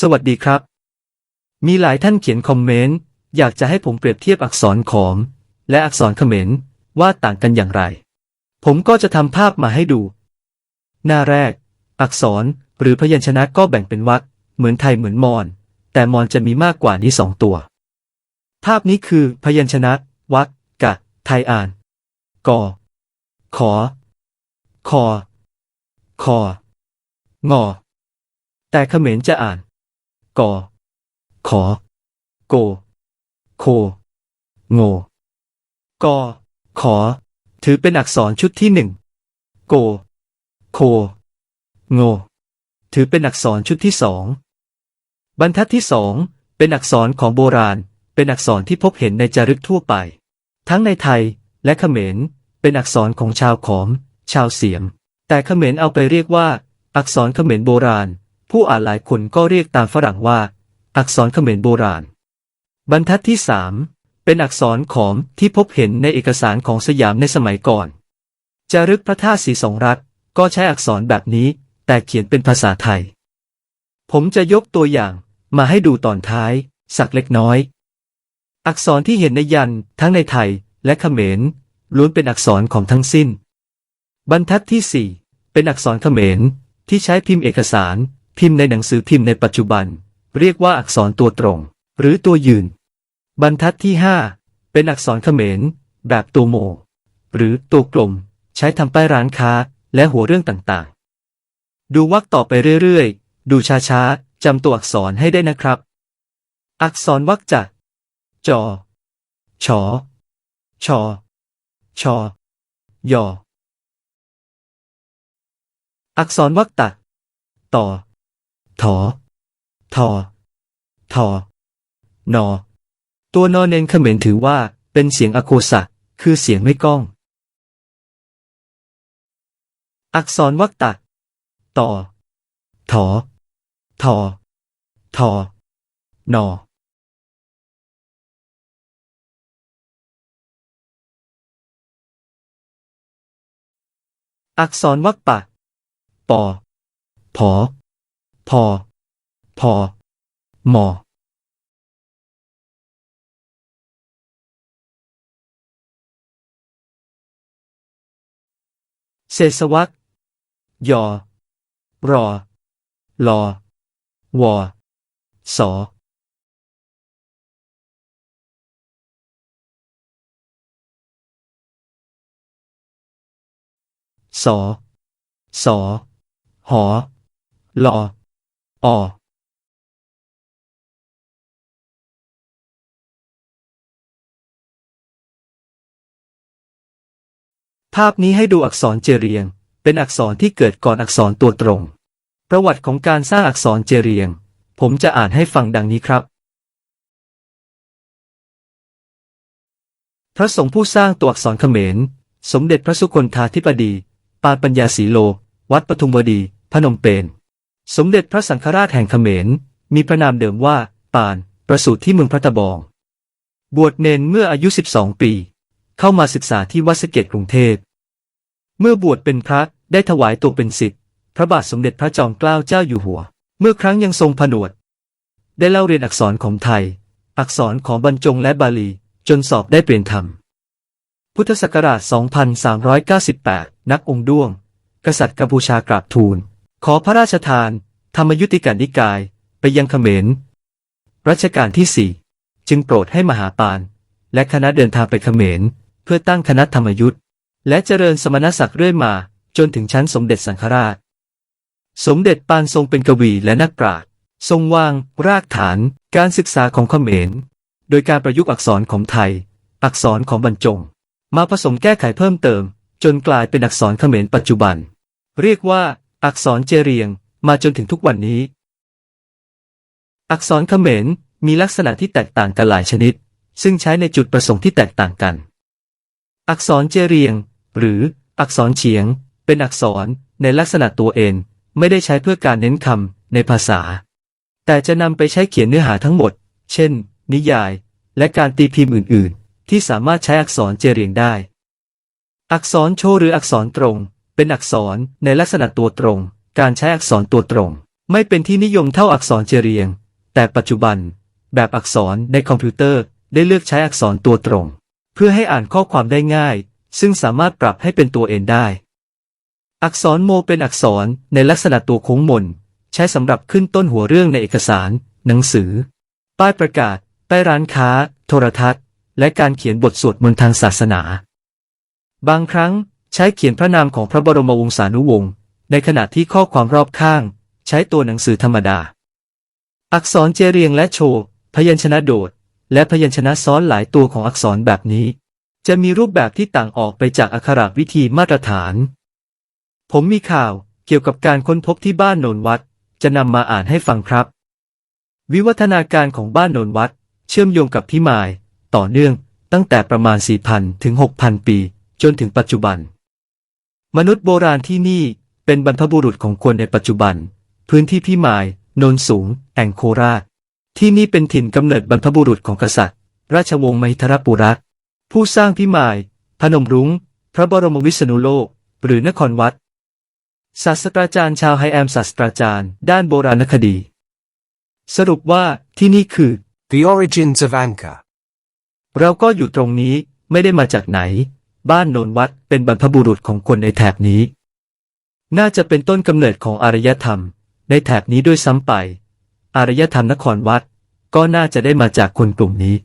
สวัสดีครับ มีหลายท่านเขียนคอมเมนต์ อยากจะให้ผมเปรียบเทียบอักษรขอมและอักษรเขมรว่าต่างกันอย่างไร ผมก็จะทำภาพมาให้ดู หน้าแรก อักษรหรือพยัญชนะก็แบ่งเป็นวรรคเหมือนไทยเหมือนมอญแต่มอญจะมีมากกว่านี้สองตัว ภาพนี้คือพยัญชนะวรรคกะ ไทยอ่านกอขอ คอ คองอแต่เขมรจะอ่าน กอขอ โก โค โงกอขอ ถือเป็นอักษรชุดที่หนึ่งโก โค โง ถือเป็นอักษรชุดที่สอง บรรทัดที่สองเป็นอักษรของโบราณ เป็นอักษรที่พบเห็นในจารึกทั่วไป ทั้งในไทยและเขมร เป็นอักษรของชาวขอม ชาวเสียม แต่เขมรเอาไปเรียกว่า อักษรเขมรโบราณ ผู้อ่านหลายคนก็เรียกตามฝรั่งว่า อักษรเขมรโบราณ บรรทัดที่สามเป็นอักษรขอมที่พบเห็นในเอกสารของสยามในสมัยก่อน จารึกพระธาตุสีสองรักก็ใช้อักษรแบบนี้ แต่เขียนเป็นภาษาไทย ผมจะยกตัวอย่างมาให้ดูตอนท้าย สักเล็กน้อย อักษรที่เห็นในยันทั้งในไทยและเขมรล้วนเป็นอักษรของทั้งสิ้น บรรทัดที่สี่เป็นอักษรเขมรที่ใช้พิมพ์เอกสาร พิมพ์ในหนังสือพิมพ์ในปัจจุบัน เรียกว่าอักษรตัวตรง หรือตัวยืน บรรทัดที่ห้าเป็นอักษรเขมร แบบตัวโม หรือตัวกลม ใช้ทำป้ายร้านค้า และหัวเรื่องต่างๆ ดูวรรคต่อไปเรื่อยๆ ดูช้าๆจำตัวอักษรให้ได้นะครับ อักษรวรรคจากจอชอชอชอยออักษรวรรคตัดต่อ ถอ ทอ ทอนอ ตัวนอเนนเขมรถือว่า เป็นเสียงอโคสะ คือเสียงไม่ก้อง อักษรวรรคตัดต่อ ถอ ทอ ทอนออักษรวรรคปะ ปอ ผอ พอ พอมอเศษวรรคยอ รอ ลอ วอ สอสอสอหอลอ อภาพนี้ให้ดูอักษรเจเรียง เป็นอักษรที่เกิดก่อนอักษรตัวตรง ประวัติของการสร้างอักษรเจเรียง ผมจะอ่านให้ฟังดังนี้ครับ พระสงฆ์ผู้สร้างตัวอักษรเขมร สมเด็จพระสุคนธาธิบดี ปาปัญญาสีโล วัดปทุมวดี พนมเปญ สมเด็จพระสังฆราชแห่งเขมร มีพระนามเดิมว่า ปาน ประสูติที่เมืองพระตะบอง บวชเนนเมื่ออายุ 12 ปี เข้ามาศึกษาที่วัดสะเกตกรุงเทพ เมื่อบวชเป็นพระได้ถวายตัวเป็นศิษย์พระบาทสมเด็จพระจอมเกล้าเจ้าอยู่หัว เมื่อครั้งยังทรงผนวด ได้เล่าเรียนอักษรของไทย อักษรของบรรจงและบาลี จนสอบได้เปลี่ยนธรรม พุทธศักราช 2398 นักองค์ด้วง กษัตริย์กัมพูชากราบทูล ขอพระราชทาน ธรรมยุติกานิกาย ไปยังเขมร รัชกาลที่สี่จึงโปรดให้มหาปาน และคณะเดินทางไปเขมร เพื่อตั้งคณะธรรมยุทธและเจริญสมณศักดิ์เรื่อยมา จนถึงชั้นสมเด็จสังฆราช สมเด็จปานทรงเป็นกวีและนักปราชญ์ทรงวาง รากฐานการศึกษาของเขมร โดยการประยุกต์อักษรของไทย อักษรของบรรจง มาผสมแก้ไขเพิ่มเติม จนกลายเป็นอักษรเขมรปัจจุบัน เรียกว่า อักษรเจเรียง มาจนถึงทุกวันนี้ อักษรเขมรมีลักษณะที่แตกต่างกันหลายชนิด ซึ่งใช้ในจุดประสงค์ที่แตกต่างกัน อักษรเจเรียง หรืออักษรเฉียง เป็นอักษรในลักษณะตัวเอง ไม่ได้ใช้เพื่อการเน้นคำในภาษา แต่จะนำไปใช้เขียนเนื้อหาทั้งหมด เช่น นิยาย และการตีพิมพ์อื่น ๆ ที่สามารถใช้อักษรเจเรียงได้ อักษรโชว์หรืออักษรตรง เป็นอักษรในลักษณะตัวตรง การใช้อักษรตัวตรง ไม่เป็นที่นิยมเท่าอักษรเจรียง แต่ปัจจุบัน แบบอักษรในคอมพิวเตอร์ได้เลือกใช้อักษรตัวตรง เพื่อให้อ่านข้อความได้ง่าย ซึ่งสามารถปรับให้เป็นตัวเองได้ อักษรโมเป็นอักษรในลักษณะตัวโค้งมน ใช้สำหรับขึ้นต้นหัวเรื่องในเอกสาร หนังสือ ป้ายประกาศ ป้ายร้านค้า โทรทัศน์ และการเขียนบทสวดมนต์ทางศาสนา บางครั้ง ใช้เขียนพระนามของพระบรมวงศานุวงศ์ ในขณะที่ข้อความรอบข้าง ใช้ตัวหนังสือธรรมดา อักษรเจเรียงและโชว์ พยัญชนะโดด และพยัญชนะซ้อนหลายตัวของอักษรแบบนี้ จะมีรูปแบบที่ต่างออกไปจากอักขระวิธีมาตรฐาน ผมมีข่าวเกี่ยวกับการค้นพบที่บ้านโนนวัด จะนำมาอ่านให้ฟังครับ วิวัฒนาการของบ้านโนนวัด เชื่อมโยงกับพิมาย ต่อเนื่องตั้งแต่ประมาณ 4,000 ถึง 6,000 ปี จนถึงปัจจุบัน มนุษย์โบราณที่นี่เป็นบรรพบุรุษของคนในปัจจุบัน พื้นที่พิมาย โนนสูง แอ่งโคราช ที่นี่เป็นถิ่นกำเนิดบรรพบุรุษของกษัตริย์ ราชวงศ์มหิทรปุรักษ์ผู้สร้างพิมาย พนมรุง้ง พระบรมวิษณุโลก หรือนครวัดศาสตราจารย์ชาวไฮแอมศาสตราจารย์ ด้านโบราณคดี สรุปว่าที่นี่คือ The origins of Anchor. เราก็อยู่ตรงนี้ไม่ได้มาจากไหน บ้านโนนวัดเป็นบรรพบุรุษของคนในแถบนี้ น่าจะเป็นต้นกำเนิดของอารยธรรม ในแถบนี้ด้วยซ้ำไป อารยธรรมนครวัด ก็น่าจะได้มาจากคนกลุ่มนี้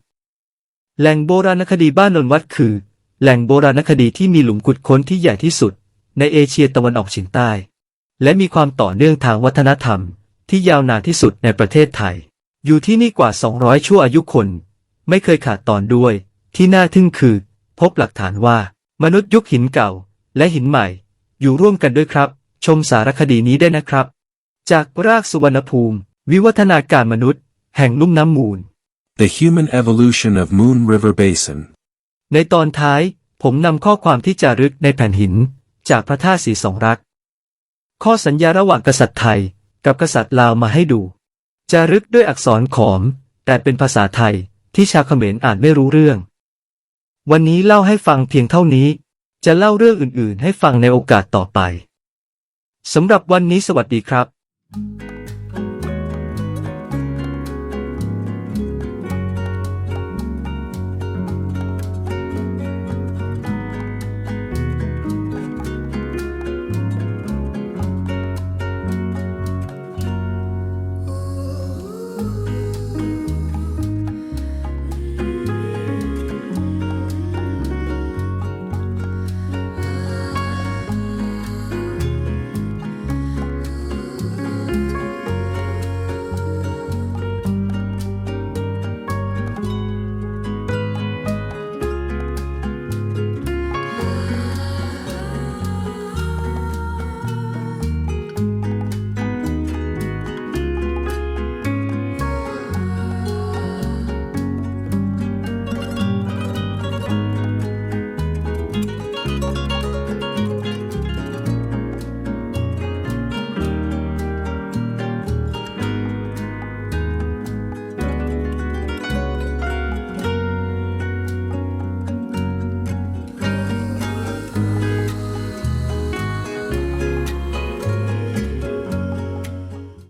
แหล่งโบราณคดีบ้านโนนวัดคือ แหล่งโบราณคดีที่มีหลุมขุดค้นที่ใหญ่ที่สุด ในเอเชียตะวันออกเฉียงใต้ และมีความต่อเนื่องทางวัฒนธรรม ที่ยาวนานที่สุดในประเทศไทย อยู่ที่นี่กว่า 200 ชั่วอายุคน ไม่เคยขาดตอนด้วย ที่น่าทึ่งคือ พบหลักฐานว่า มนุษย์ยุคหินเก่า และหินใหม่ อยู่ร่วมกันด้วยครับ ชมสารคดีนี้ได้นะครับ จากรากสุวรรณภูมิ วิวัฒนาการมนุษย์ แห่งลุ่มน้ำมูล The Human Evolution of Moon River Basin. ในตอนท้ายผมนำข้อความที่จารึกในแผ่นหิน จากพระธาตุสีสองรัก ข้อสัญญาระหว่างกษัตริย์ไทย กับกษัตริย์ลาวมาให้ดู จารึกด้วยอักษรขอม แต่เป็นภาษาไทยที่ชาวเขมรอ่านไม่รู้เรื่อง วันนี้เล่าให้ฟังเพียงเท่านี้ จะเล่าเรื่องอื่น ๆ ให้ฟังในโอกาสต่อไป สำหรับวันนี้สวัสดีครับ